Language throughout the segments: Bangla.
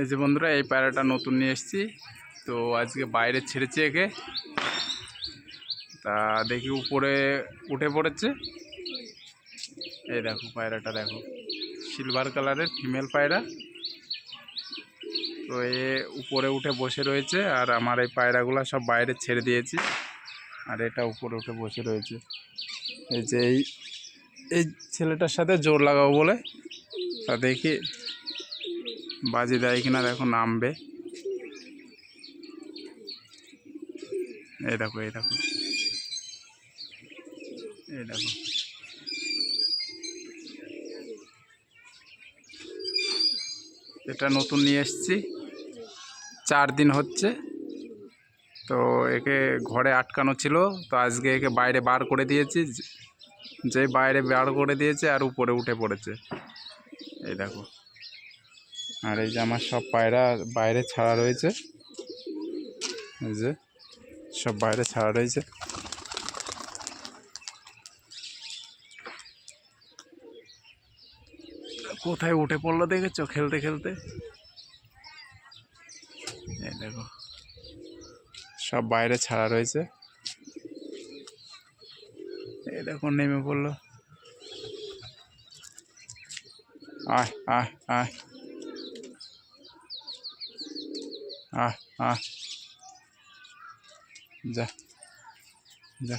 এই যে বন্ধুরা, এই পায়রাটা নতুন নিয়ে এসেছি। তো আজকে বাইরে ছেড়েছি একে। তা দেখি উপরে উঠে পড়েছে। এই দেখো পায়রাটা, দেখো। সিলভার কালারের ফিমেল পায়রা। তো এ উপরে উঠে বসে রয়েছে আর আমার এই পায়রাগুলো সব বাইরে ছেড়ে দিয়েছি। আর এটা উপরে উঠে বসে রয়েছে। এই যে এই এই ছেলেটার সাথে জোর লাগাবো বলে। তা দেখি বাজি দেয় কিনা দেখো নামবে। এই দেখো এই দেখো। এই দেখো। এটা নতুন নিয়ে এসেছি। চার দিন হচ্ছে। তো একে ঘরে আটকানো ছিল, তো আজকে একে বাইরে বার করে দিয়েছি। যে বাইরে বার করে দিয়েছে আর উপরে উঠে পড়েছে। এই দেখো। আর এই যে আমার সব পায়রা বাইরে ছাড়া রয়েছে। এই যে সব বাইরে ছাড়া রয়েছে। কোথায় উঠে পড়ল দেখেছ খেলতে খেলতে? এই দেখো। সব বাইরে ছাড়া রয়েছে। এই দেখো নেমে পড়ল। আয় আয় আয়। আহ যা যা।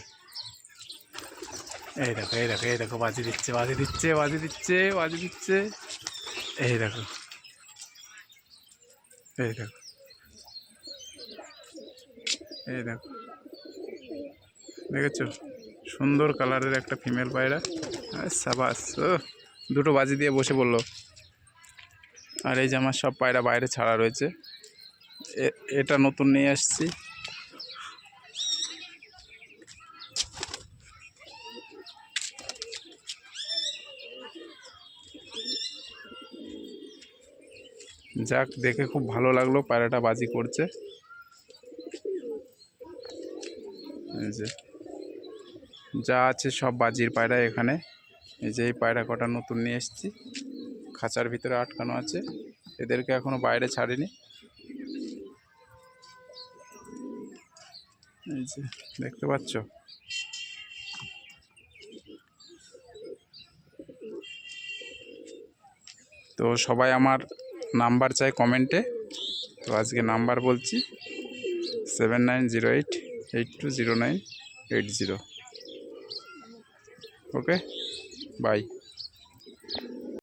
এই দেখো এই দেখো এই দেখো, বাজি দিচ্ছে বাজি দিচ্ছে বাজি দিচ্ছে বাজি দিচ্ছে। এই দেখো এই দেখো। এই দেখো। দেখেছ? সুন্দর কালারের একটা ফিমেল পায়রা। সাবাস দুটো বাজি দিয়ে বসে পড়ল। আর এই যে আমার সব পায়রা বাইরে ছাড়া রয়েছে। এটা নতুন নিয়ে আসছি। যাক, দেখে খুব ভালো লাগল, পায়রাটা বাজি করছে। যে আছে সব বাজির পায়রা এখানে। এই যে, এই পায়রা কটা নতুন নিয়ে এসেছি। খাঁচার ভিতরে আটকানো আছে। এদেরকে এখনও বাইরে ছাড়িনি। এই যে, দেখতে পাচ্ছ? তো সবাই আমার নাম্বার চাই কমেন্টে। তো আজকে নাম্বার বলছি, seven nine zero eight eight two zero nine, eight zero. Okay? Bye.